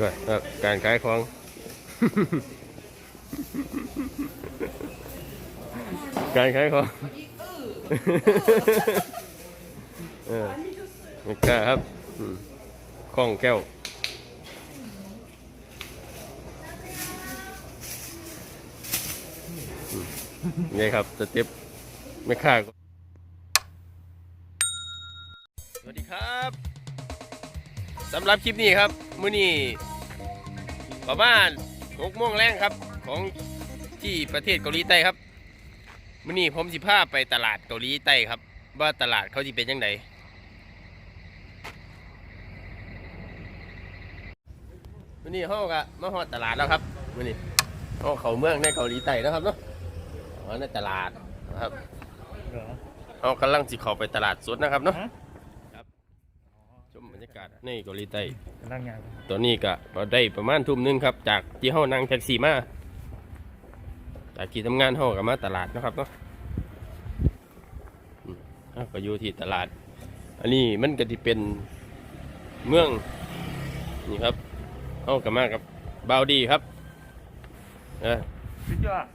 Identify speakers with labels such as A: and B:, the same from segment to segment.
A: ก็ครับการขายของ การขายของเออนี่กล้าครับอืมคล่องแก้วอืมนี่ครับสเต็ปไม่ค่าสวัสดีครับสำหรับคลิปนี้ครับมื้อนี้ ประมาณ6โมงแรงครับของที่ประเทศเกาหลีใต้ครับมื้อนี้ผมสิพาไปตลาดเกาหลีใต้ครับ ว่าตลาดเขาสิเป็นยังไงมื้อนี้เฮาก็มาฮอดตลาดแล้วครับมื้อนี้เฮาเข้าเมืองในเกาหลีใต้นะครับเนาะมาในตลาดนะครับ
B: เหรอ
A: เฮากำลังสิเข้าไปตลาดสดนะครับเนาะ
B: ฮะ
A: ชมบรรยากาศในเกาหลีใต้
B: กำลังงาน
A: ตอนนี้ก็ได้ประมาณทุ่มหนึงครับ จากที่เฮานั่งแท็กซี่มาจากที่ทำงานเฮาก็มาตลาดนะครับเนาะอืมเฮาก็อยู่ที่ตลาด อันนี้มันก็ที่เป็นเมืองนี่ครับเฮาก็มากับบาวดีครับเออ
B: สุดยอด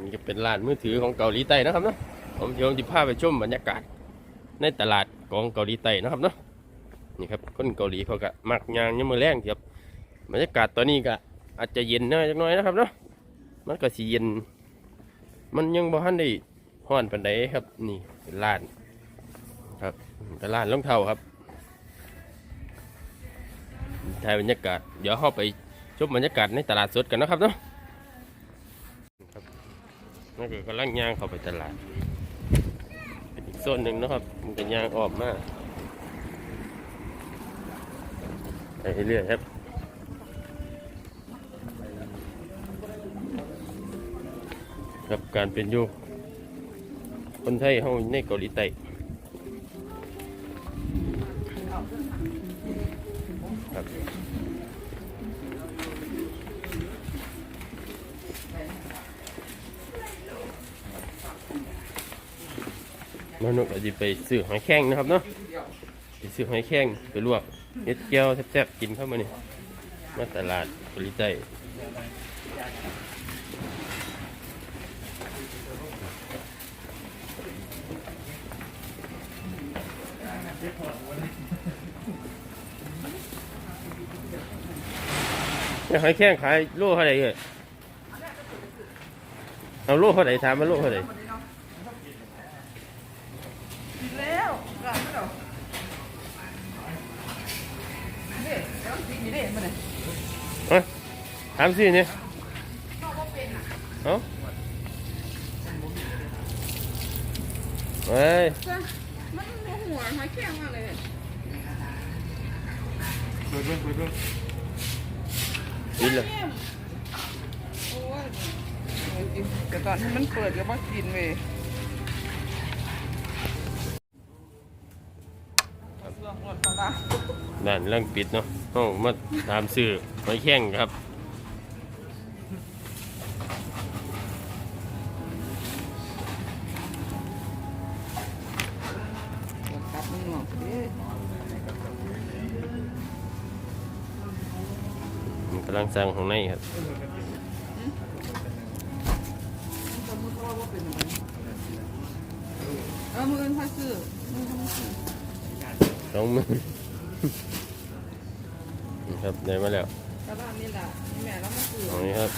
A: นี่ก็เป็นร้านมือถือของเกาหลีใต้นะครับเนาะผมเดี๋ยวจะพาไปชมบรรยากาศในตลาดของเกาหลีใต้นะครับเนาะ นี่ครับคนเกาหลีเขาก็มักยางยามมือแรงครับบรรยากาศตอนนี้ก็อาจจะเย็นน้อยจักหน้อยนะครับเนาะมันก็สีเย็น มันยังบ่ทันได้ฮ้อนปานใดครับ นี่เป็นร้าน ครับเป็นร้านรองเท้าครับถ่ายบรรยากาศ เดี๋ยวเข้าไปชมบรรยากาศในตลาดสดกันนะครับเนาะนั่นคือกำลังย่างเข้าไปตลาดเป็นอีกโซนหนึ่งนะครับ มันก็ย่างออกมาก ไปเรื่อยครับกับการเป็นอยู่คนไทยเฮาในเกาหลีใต้ครับมนุษย์ก็จะไปซื้อหอยแข้งนะครับเนาะไปซื้อหอยแข้งไปลวก เฮ็ดแก้วแซ่บๆกินเข้ามานี่มาตลาดเกาหลีใต้เนี่ยหอยแข้งขายโลเท่าไหร่เอ่ยเอาโลเท่าไหร่ถามมาโลเท่าไหร่
C: แล้วกลับแล้วเด็ แล้วสีนี่เด็มันเลย
A: ฮะถามสิเนี่ยเอาเฮ้ย
C: จ้ะมันโมหัวหอยแข็งมากเลย
B: เปิดเบิ้งเปิดเบิ้ง
A: กินเลย
C: โอ้ยแต่ตอนที่มันเปิดก็มากินเว้ยเรื่องหมดของเรา
A: ด่านเรื่องปิดเนาะ เอามาถามซื้อหอยแข้งครับ
C: กลับมึงหรอกเอ๊ะ
A: มันกำลังสั่งของในครับ
C: สมมติว่าว่าเป็นอะไรเออมืออื่นพาซื้อมือทำซื้อ
A: สองมือนี่ ครับได้มาแล้ว
C: กระดานนี่แหละนี่แม่แล้วมาซื้อ
A: ตรงนี้ครับ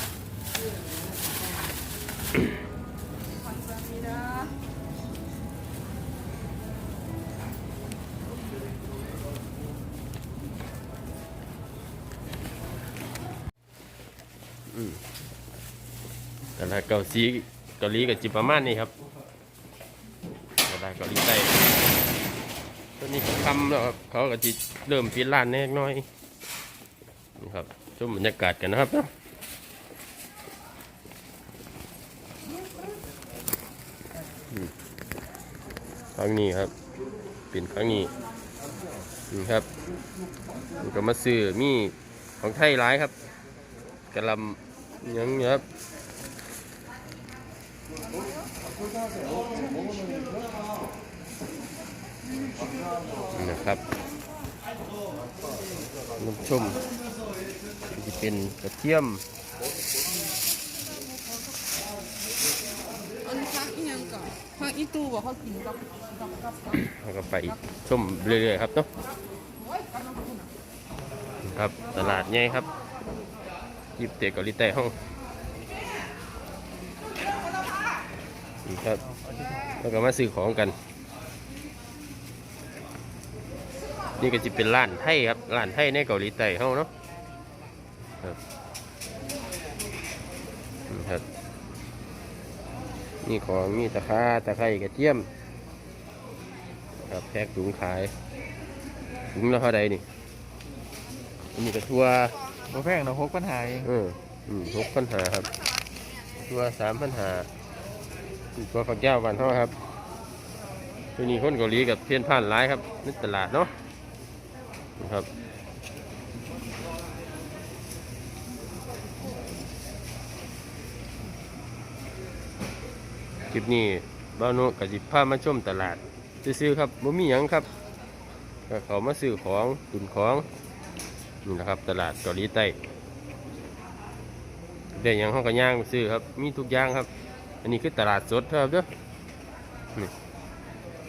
C: คอนเฟิร์มนี่นะ
A: ตลาดเกาซีเกาหลีกับจิประมาณนี้ครับตลาดเกาหลีใต้ตอนนี้ก็คำแล้วครับเขาก็จิเริ่มปิดร้านแน่น้อย ครับชมบรรยากาศกันนะครับนะครั้งนี้ครับ เป็นครั้งนี้นี่ครับก็มาซื้อมีของไทยหลายครับกระลำยังเนี่ยครับนะครับ น้ำชมจะเป็นกระเทียม
C: อันนี้พักอีหยังก่อนพักอีตู้บอกเขากินกับกับกับ
A: แล้วก็ไปชมเรื่อยๆครับเนาะ
C: โอ้ยกับน้ำคุณอะ
A: ครับตลาดใหญ่ครับยิบเตะเกาหลีใต้ห้องนี่ครับแล้วก็มาซื้อของกัน นี่ก็จะเป็นร้านไทยครับร้านไทยในเกาหลีใต้ห้องเนาะครับนี่ครับนี่ของมีตะข่าตะไคร้กระเทียมครับแพ็กถุงขายถุงละเท่าใดนี่อันนี้กระทัว
B: มาแพงเนาะหกปัญหาเอง
A: เอออืมหกพันหาครับตัวสามพันหาตัวฝักยาวบานเท่าครับตัวนี้คนเกาหลีกับเพี้ยนผ่านร้ายครับในี่ตลาดเนาะ นะครับคลิปนี้บ้าวโนกับจิพามาชมตลาด ซื้อครับบ่มีหยังครับเขามาซื้อของตุนของนี่นะครับ ตลาดเกาหลีใต้ได้ยังห้องกันย่างไปซื้อครับ มีทุกอย่างครับ อันนี้คือตลาดสดครับเด้อนี่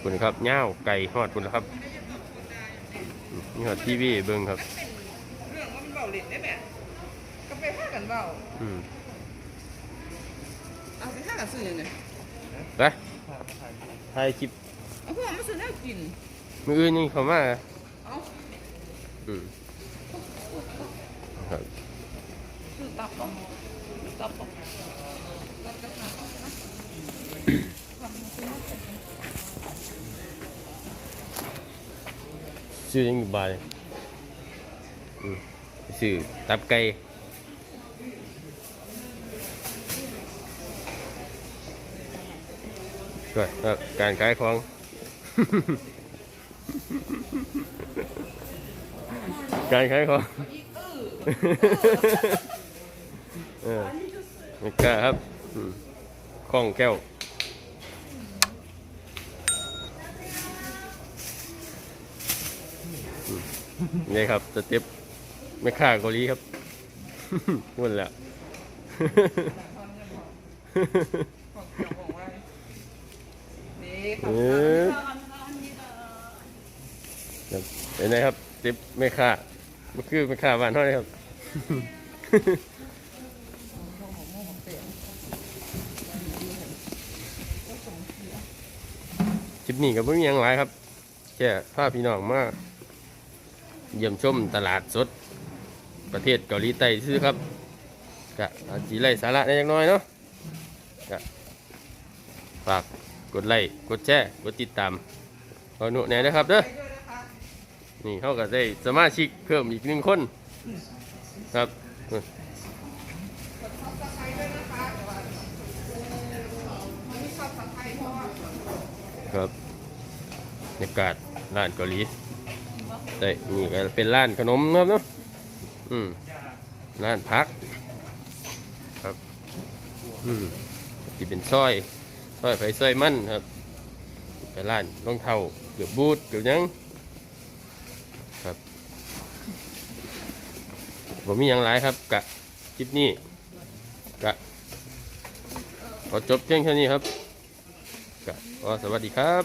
A: คุณครับย่าไก่ฮอดคุณแล้วครับ นี่ฮอดทีวีเบิ้งครับ
C: เรื่องว่ามันเบาเล่นได้ไหมก็ไปพากันเบา
A: อืม
C: เอาไปพากันซื้อยังไง
A: ไปถ่ายคลิป
C: เอาพวกมันมาซื้อแนวกิน
A: มืออื่นนี่เขามา
C: เอา
A: อืมครับ
C: ซื้อตับปะตับปะตับกระถาง
A: ซื้อยังอยู่บ้านอืมซื้อตับไก่ก็ครับการขายของ การขายของเออไม่กล้าครับอืมคล่องแก้ว นี่ครับสเต็ปไม่ค่าเกาหลีครับมุ่นแหละ
C: ของเกี่ยวของไว้นี่
A: เออครับเห็นไหมครับสเต็ปไม่ค่ามันคือไม่ค่าบ้านเท่าไหร่ครับคลิปนี้ก็ไม่มีอย่างไรครับแค่พาพี่น้องมา เยี่ยมชมตลาดสด ประเทศเกาหลีใต้ซื้อครับกะอาจีไรสาระได้ยังน้อยเนาะกะฝากกดไลค์กดแชร์กดติดตามเอาหนุแน่นะครับเด้อนี่เขาก็ได้สมาชิกเพิ่มอีกหนึ่งคนครับครับบรรยากาศร้านเกาหลี แต่นี่ก็เป็นร้านขนมนะครับเนาะอืมร้านพัก ครับอืมที่เป็นซอยซอยไฟซอยมันครับไปร้านรองเท้าเกือบบูทเกือบยังครับผมมีอย่างไรครับกะคลิปนี้กะขอจบเพียงแค่นี้ครับกะขอสวัสดีครับ